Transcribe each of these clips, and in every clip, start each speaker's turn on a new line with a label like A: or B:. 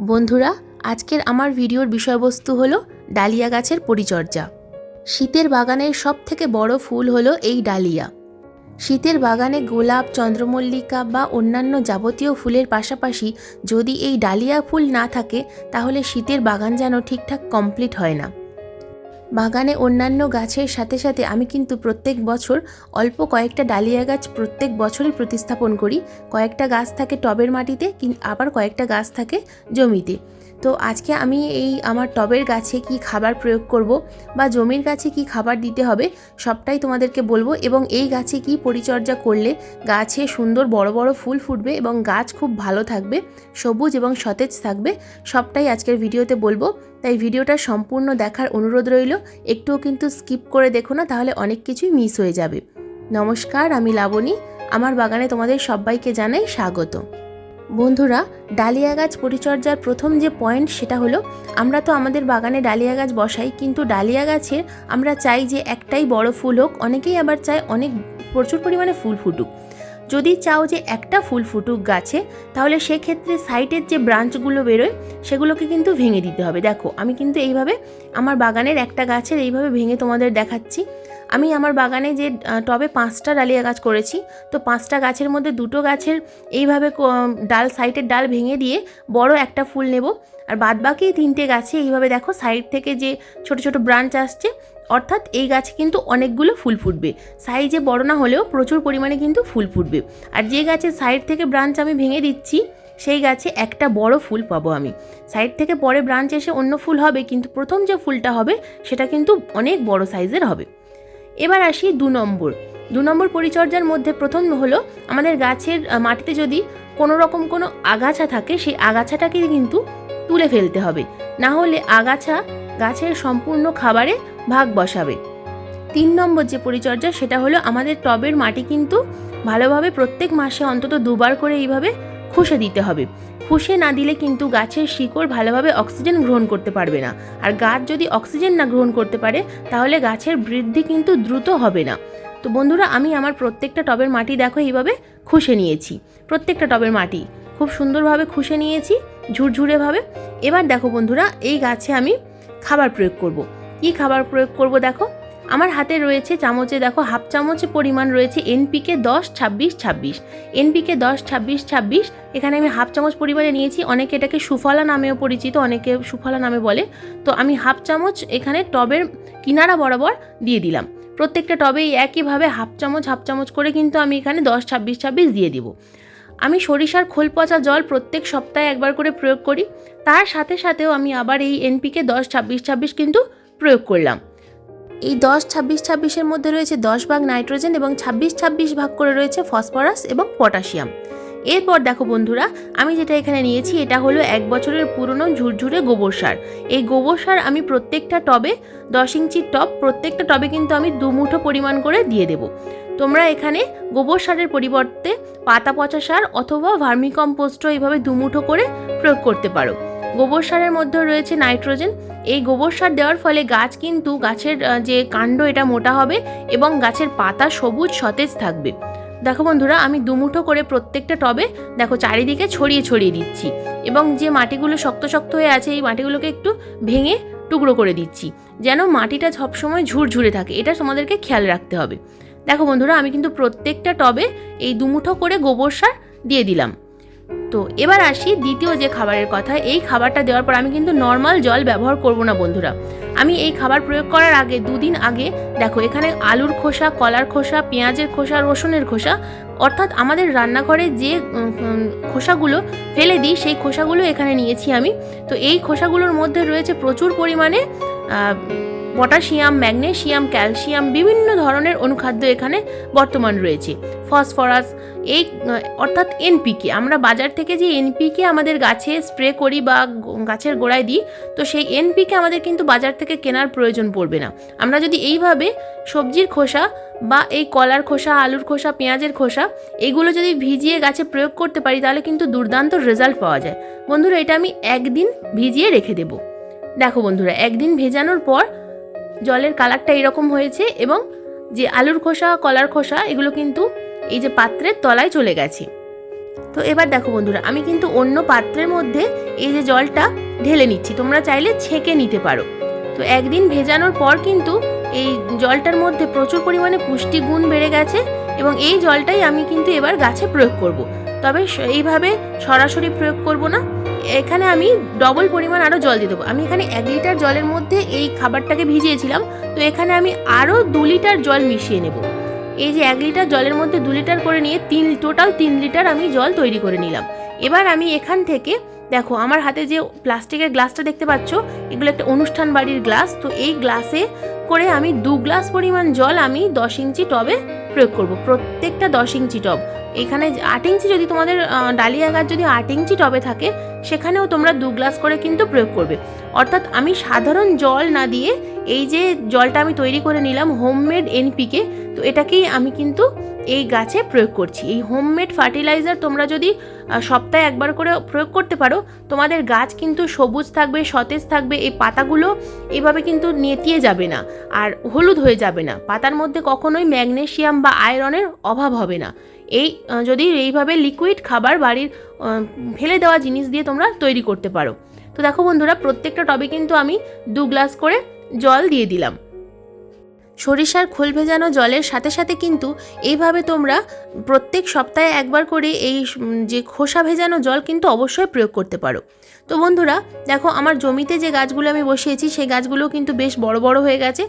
A: বন্ধুরা, আজকের আমার ভিডিওর বিষয়বস্তু হলো ডালিয়া গাছের পরিচর্যা। শীতের বাগানের সব থেকে বড় ফুল হলো এই ডালিয়া। শীতের বাগানে গোলাপ, চন্দ্রমল্লিকা বা অন্যান্য যাবতীয় ফুলের পাশাপাশি যদি এই ডালিয়া ফুল না থাকে, তাহলে শীতের বাগান যেন ঠিকঠাক কমপ্লিট হয় না। বাগানে অন্যান্য গাছের সাথে সাথে আমি কিন্তু প্রত্যেক বছর অল্প কয়েকটা ডালিয়া গাছ প্রত্যেক বছরই প্রতিস্থাপন করি। কয়েকটা গাছ থাকে টবের মাটিতে আবার কয়েকটা গাছ থাকে জমিতে। তো আজকে আমি এই আমার টবের গাছে কি খাবার প্রয়োগ করব বা জমির গাছে কি খাবার দিতে হবে সবটাই তোমাদেরকে বলব এবং এই গাছে কি পরিচর্যা করলে গাছে সুন্দর বড় বড় ফুল ফুটবে এবং গাছ খুব ভালো থাকবে, সবুজ এবং সতেজ থাকবে, সবটাই আজকের ভিডিওতে বলব। তাই ভিডিওটা সম্পূর্ণ দেখার অনুরোধ রইল, একটুও কিন্তু স্কিপ করে দেখো না, তাহলে অনেক কিছুই মিস হয়ে যাবে। নমস্কার, আমি লাবণী, আমার বাগানে তোমাদের সবাইকে জানাই স্বাগত। বন্ধুরা, ডালিয়া গাছ পরিচর্যার প্রথম যে পয়েন্ট সেটা হলো, আমরা তো আমাদের বাগানে ডালিয়া গাছ বসাই, কিন্তু ডালিয়া গাছের আমরা চাই যে একটাই বড় ফুল হোক, অনেকেই আবার চায় অনেক প্রচুর পরিমাণে ফুল ফুটুক। যদি চাও যে একটা ফুল ফুটুক গাছে, তাহলে সেক্ষেত্রে সাইডের যে ব্রাঞ্চগুলো বেরোয়, সেগুলোকে কিন্তু ভেঙে দিতে হবে। দেখো, আমি কিন্তু এইভাবে আমার বাগানের একটা গাছের এইভাবে ভেঙে তোমাদের দেখাচ্ছি। আমি আমার বাগানে যে টবে পাঁচটা ডালিয়া গাছ করেছি, তো পাঁচটা গাছের মধ্যে দুটো গাছের এইভাবে ডাল, সাইডের ডাল ভেঙে দিয়ে বড় একটা ফুল নেব। আর বাদবাকি তিনটে গাছে এইভাবে দেখো, সাইড থেকে যে ছোট ছোট ব্রাঞ্চ আসছে, অর্থাৎ এই গাছে কিন্তু অনেকগুলো ফুল ফুটবে। সাইজে বড় না হলেও প্রচুর পরিমাণে কিন্তু ফুল ফুটবে। আর যে গাছের সাইড থেকে ব্রাঞ্চ আমি ভেঙে দিচ্ছি, সেই গাছে একটা বড় ফুল পাবো আমি। সাইড থেকে পরে ব্রাঞ্চ এসে অন্য ফুল হবে, কিন্তু প্রথম যে ফুলটা হবে, সেটা কিন্তু অনেক বড় সাইজের হবে। এবার আসি দু নম্বর। দু নম্বর পরিচর্যার মধ্যে প্রথম হলো আমাদের গাছের মাটিতে যদি কোনো রকম কোনো আগাছা থাকে, সেই আগাছাটাকে কিন্তু তুলে ফেলতে হবে। না হলে আগাছা গাছের সম্পূর্ণ খাবারে ভাগ বসাবে। তিন নম্বর যে পরিচর্যা, সেটা হলো আমাদের টবের মাটি কিন্তু ভালোভাবে প্রত্যেক মাসে অন্তত দুবার করে এইভাবে খুশে দিতে হবে। খুশে না দিলে কিন্তু গাছের শিকড় ভালোভাবে অক্সিজেন গ্রহণ করতে পারবে না। আর গাছ যদি অক্সিজেন না গ্রহণ করতে পারে, তাহলে গাছের বৃদ্ধি কিন্তু দ্রুত হবে না। তো বন্ধুরা, আমি আমার প্রত্যেকটা টবের মাটি দেখো, এইভাবে খুশে নিয়েছি। প্রত্যেকটা টবের মাটি খুব সুন্দরভাবে খুশে নিয়েছি, ঝুরঝুরেভাবে। এবার দেখো বন্ধুরা, এই গাছে আমি খাবার প্রয়োগ করব। কি খাবার প্রয়োগ করব দেখো? আমার হাতে রয়েছে চামচে, দেখো, হাফ চামচে পরিমাণ রয়েছে এনপিকে দশ, ছাব্বিশ ছাব্বিশ। এনপিকে দশ, ছাব্বিশ ছাব্বিশ, এখানে আমি হাফ চামচ পরিমাণে নিয়েছি। অনেকে এটাকে সুফলা নামেও পরিচিত, অনেকে সুফলা নামে বলে। তো আমি হাফ চামচ এখানে টবের কিনারা বরাবর দিয়ে দিলাম। প্রত্যেকটা টবেই একইভাবে হাফ চামচ হাফ চামচ করে কিন্তু আমি এখানে দশ, ছাব্বিশ ছাব্বিশ দিয়ে দিব। আমি সরিষার খোল পচা জল প্রত্যেক সপ্তাহে একবার করে প্রয়োগ করি। তার সাথে সাথেও আমি আবার এই এনপিকে দশ, ছাব্বিশ ছাব্বিশ কিন্তু প্রয়োগ করলাম। এই দশ, ছাব্বিশ, ছাব্বিশের মধ্যে রয়েছে দশ ভাগ নাইট্রোজেন এবং ছাব্বিশ ছাব্বিশ ভাগ করে রয়েছে ফসফরাস এবং পটাশিয়াম। এরপর দেখো বন্ধুরা, আমি যেটা এখানে নিয়েছি, এটা হলো এক বছরের পুরনো ঝুরঝুরে গোবর সার। এই গোবর সার আমি প্রত্যেকটা টবে, দশ ইঞ্চির টব, প্রত্যেকটা টবে কিন্তু আমি দু মুঠো পরিমাণ করে দিয়ে দেবো। তোমরা এখানে গোবর সারের পরিবর্তে পাতা পচা সার অথবা ভার্মিকম্পোস্টও এইভাবে দুমুঠো করে প্রয়োগ করতে পারো। গোবর সারের মধ্যে রয়েছে নাইট্রোজেন। এই গোবর সার দেওয়ার ফলে গাছ কিন্তু গাছের যে কাণ্ড এটা মোটা হবে এবং গাছের পাতা সবুজ, সতেজ থাকবে। দেখো বন্ধুরা, আমি দুমুঠো করে প্রত্যেকটা টবে দেখো চারিদিকে ছড়িয়ে ছড়িয়ে দিচ্ছি এবং যে মাটিগুলো শক্ত শক্ত হয়ে আছে এই মাটিগুলোকে একটু ভেঙে টুকরো করে দিচ্ছি যেন মাটিটা সবসময় ঝুরঝুরে থাকে। এটা তোমাদেরকে খেয়াল রাখতে হবে। দেখো বন্ধুরা, আমি কিন্তু প্রত্যেকটা টবে এই দুমুঠো করে গোবর সার দিয়ে দিলাম। তো এবার আসি দ্বিতীয় যে খাবারের কথা, এই খাবারটা দেওয়ার পর আমি কিন্তু নর্মাল জল ব্যবহার করব না, বন্ধুরা। আমি এই খাবার প্রয়োগ করার আগে, দুদিন আগে, দেখো এখানে আলুর খোসা, কলার খোসা, পেঁয়াজের খোসা, রসুনের খোসা, অর্থাৎ আমাদের রান্নাঘরে যে খোসাগুলো ফেলে দিই, সেই খোসাগুলো এখানে নিয়েছি আমি। তো এই খোসাগুলোর মধ্যে রয়েছে প্রচুর পরিমাণে পটাশিয়াম ম্যাগনেসিয়াম ক্যালসিয়াম বিভিন্ন ধরনের অনুখাদ্য এখানে বর্তমান রয়েছে। ফসফরাস, এই, অর্থাৎ এনপিকে। আমরা বাজার থেকে যে এনপিকে আমাদের গাছে স্প্রে করি বা গাছের গোড়ায় দিই, তো সেই এনপিকে আমাদের কিন্তু বাজার থেকে কেনার প্রয়োজন পড়বে না। আমরা যদি এইভাবে সবজির খোসা বা এই কলার খোসা, আলুর খোসা, পেঁয়াজের খোসা, এগুলো যদি ভিজিয়ে গাছে প্রয়োগ করতে পারি, তাহলে কিন্তু দুর্দান্ত রেজাল্ট পাওয়া যায়। বন্ধুরা, এটা আমি একদিন ভিজিয়ে রেখে দেব। দেখো বন্ধুরা, একদিন ভেজানোর পর জলের কালারটা এরকম হয়েছে এবং যে আলুর খোসা, কলার খোসা, এগুলো কিন্তু এই যে পাত্রের তলায় চলে গেছে। তো এবার দেখো বন্ধুরা, আমি কিন্তু অন্য পাত্রের মধ্যে এই যে জলটা ঢেলে নিচ্ছি। তোমরা চাইলে ছেঁকে নিতে পারো। তো একদিন ভেজানোর পর কিন্তু এই জলটার মধ্যে প্রচুর পরিমাণে পুষ্টি গুণ বেড়ে গেছে এবং এই জলটাই আমি কিন্তু এবার গাছে প্রয়োগ করব। তবে এইভাবে সরাসরি প্রয়োগ করব না। এখানে আমি ডবল পরিমাণ আরও জল দিয়ে দেবো। আমি এখানে এক লিটার জলের মধ্যে এই খাবারটাকে ভিজিয়েছিলাম। তো এখানে আমি আরও দু লিটার জল মিশিয়ে নেব। এই যে এক লিটার জলের মধ্যে দু লিটার করে নিয়ে তিন টোটাল তিন লিটার আমি জল তৈরি করে নিলাম। এবার আমি এখান থেকে, দেখো, আমার হাতে যে প্লাস্টিকের গ্লাসটা দেখতে পাচ্ছ, এগুলো একটা অনুষ্ঠান বাড়ির গ্লাস তো এই গ্লাসে করে আমি দু গ্লাস পরিমাণ জল আমি দশ ইঞ্চি টবে প্রয়োগ করব। প্রত্যেকটা দশ ইঞ্চি টব। এখানে আট ইঞ্চি যদি তোমাদের ডালিয়া গাছ যদি আট ইঞ্চি টবে থাকে, সেখানেও তোমরা দু গ্লাস করে কিন্তু প্রয়োগ করবে। অর্থাৎ আমি সাধারণ জল না দিয়ে এই যে জলটা আমি তৈরি করে নিলাম হোমমেড এনপিকে, তো এটাকেই আমি কিন্তু এই গাছে প্রয়োগ করছি। এই হোমমেড ফার্টিলাইজার তোমরা যদি সপ্তাহে একবার করে প্রয়োগ করতে পারো, তোমাদের গাছ কিন্তু সবুজ থাকবে, সতেজ থাকবে, এই পাতাগুলো এইভাবে কিন্তু নেতিয়ে যাবে না আর হলুদ হয়ে যাবে না। পাতার মধ্যে কখনোই ম্যাগনেশিয়াম বা আয়রনের অভাব হবে না। এই যদি এইভাবে লিকুইড খাবার বাড়ির ফেলে দেওয়া জিনিস দিয়ে তোমরা তৈরি করতে পারো। তো দেখো বন্ধুরা, প্রত্যেকটা টবে কিন্তু আমি দু গ্লাস করে জল দিয়ে দিলাম। সরিষার খোল ভেজানো জলের সাথে সাথে কিন্তু এইভাবে তোমরা প্রত্যেক সপ্তাহে একবার করে এই যে খোসা ভেজানো জল কিন্তু অবশ্যই প্রয়োগ করতে পারো। তো বন্ধুরা, দেখো আমার জমিতে যে গাছগুলো আমি বসিয়েছি, সেই গাছগুলো কিন্তু বেশ বড় বড় হয়ে গেছে।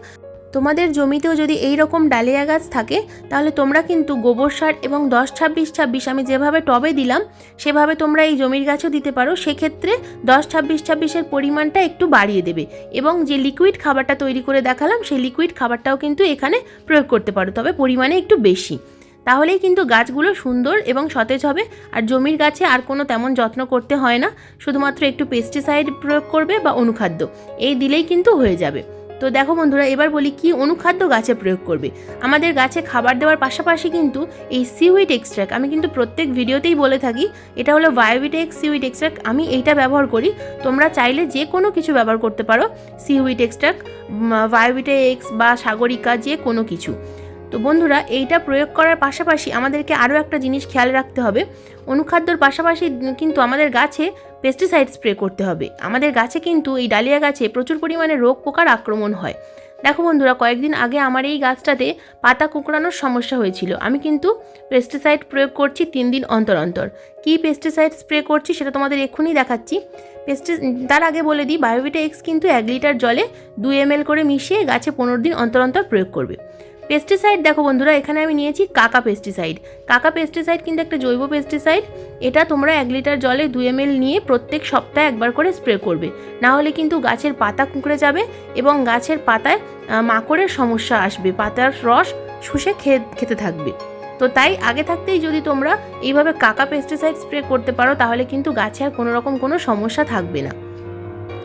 A: তোমাদের জমিতেও যদি এই রকম ডালিয়া গাছ থাকে, তাহলে তোমরা কিন্তু গোবর সার এবং দশ ছাব্বিশ ছাব্বিশ আমি যেভাবে টবে দিলাম, সেভাবে তোমরা এই জমির গাছও দিতে পারো। সেক্ষেত্রে দশ ছাব্বিশ ছাব্বিশের পরিমাণটা একটু বাড়িয়ে দেবে এবং যে লিকুইড খাবারটা তৈরি করে দেখালাম, সেই লিকুইড খাবারটাও কিন্তু এখানে প্রয়োগ করতে পারো, তবে পরিমাণে একটু বেশি। তাহলেই কিন্তু গাছগুলো সুন্দর এবং সতেজ হবে, আর জমির গাছে আর কোনো তেমন যত্ন করতে হয় না, শুধুমাত্র একটু পেস্টিসাইড প্রয়োগ করবে বা অনুখাদ্য, এই দিলেই কিন্তু হয়ে যাবে। তো দেখো বন্ধুরা, এবার বলি কি অনুখাদ্য গাছে প্রয়োগ করবে। আমাদের গাছে খাবার দেওয়ার পাশাপাশি কিন্তু এই সিউইট এক্সট্র্যাক্ট আমি কিন্তু প্রত্যেক ভিডিওতেই বলে থাকি, এটা হলো বায়োভিটেক্স সিউইট এক্সট্র্যাক্ট আমি এইটা ব্যবহার করি। তোমরা চাইলে যে কোনো কিছু ব্যবহার করতে পারো সিউইট এক্সট্র্যাক্ট বায়োভিটেক্স বা সাগরিকা, যে কোনো কিছু। তো বন্ধুরা, এইটা প্রয়োগ করার পাশাপাশি আমাদেরকে আরও একটা জিনিস খেয়াল রাখতে হবে। অনুখাদ্যর পাশাপাশি কিন্তু আমাদের গাছে পেস্টিসাইড স্প্রে করতে হবে। আমাদের গাছে কিন্তু এই ডালিয়া গাছে প্রচুর পরিমাণে রোগ পোকার আক্রমণ হয়। দেখো বন্ধুরা, কয়েকদিন আগে আমার এই গাছটাতে পাতা কুঁকড়ানোর সমস্যা হয়েছিল। আমি কিন্তু পেস্টিসাইড প্রয়োগ করছি তিন দিন অন্তর অন্তর। কী পেস্টিসাইড স্প্রে করছি সেটা তোমাদের এক্ষুনি দেখাচ্ছি। পেস্টি তার আগে বলে দিই বায়োভিটা এক্স কিন্তু এক লিটার জলে দুই এম করে মিশিয়ে গাছে পনেরো দিন অন্তর অন্তর প্রয়োগ করবে। পেস্টিসাইড দেখো বন্ধুরা, এখানে আমি নিয়েছি কাকা পেস্টিসাইড কাকা পেস্টিসাইড কিন্তু একটা জৈব পেস্টিসাইড এটা তোমরা এক লিটার জলে দুই এম নিয়ে প্রত্যেক সপ্তাহে একবার করে স্প্রে করবে। না হলে কিন্তু গাছের পাতা কুঁকড়ে যাবে এবং গাছের পাতায় মাকড়ের সমস্যা আসবে। পাতার রস শুষে খেয়ে খেতে থাকবে। তো তাই আগে থাকতেই যদি তোমরা এইভাবে কাকা পেস্টিসাইড স্প্রে করতে পারো, তাহলে কিন্তু গাছে আর কোনো রকম কোনো সমস্যা থাকবে না।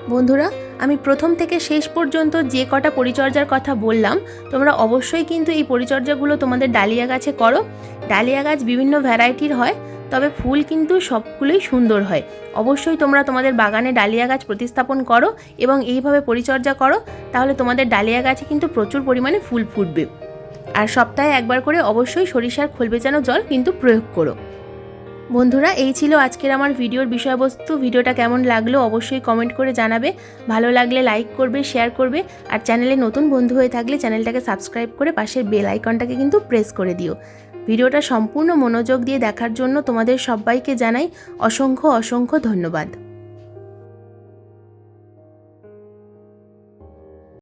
A: বন্ধুরা, আমি প্রথম থেকে শেষ পর্যন্ত যে কটা পরিচর্যার কথা বললাম, তোমরা অবশ্যই কিন্তু এই পরিচর্যাগুলো তোমাদের ডালিয়া গাছে করো। ডালিয়া গাছ বিভিন্ন ভ্যারাইটির হয়, তবে ফুল কিন্তু সবগুলোই সুন্দর হয়। অবশ্যই তোমরা তোমাদের বাগানে ডালিয়া গাছ প্রতিস্থাপন করো এবং এইভাবে পরিচর্যা করো, তাহলে তোমাদের ডালিয়া গাছে কিন্তু প্রচুর পরিমাণে ফুল ফুটবে। আর সপ্তাহে একবার করে অবশ্যই সরিষার খোল বেচানো জল কিন্তু প্রয়োগ করো। বন্ধুরা, এই ছিল আজকের আমার ভিডিওর বিষয়বস্তু। ভিডিওটা কেমন লাগল অবশ্যই কমেন্ট করে জানাবে। ভালো লাগলে লাইক করবে শেয়ার করবে। আর চ্যানেলে নতুন বন্ধু হয়ে থাকলে চ্যানেলটাকে সাবস্ক্রাইব করে পাশের বেল আইকনটাকে কিন্তু প্রেস করে দিও। ভিডিওটা সম্পূর্ণ মনোযোগ দিয়ে দেখার জন্য তোমাদের সবাইকে জানাই অসংখ্য অসংখ্য ধন্যবাদ।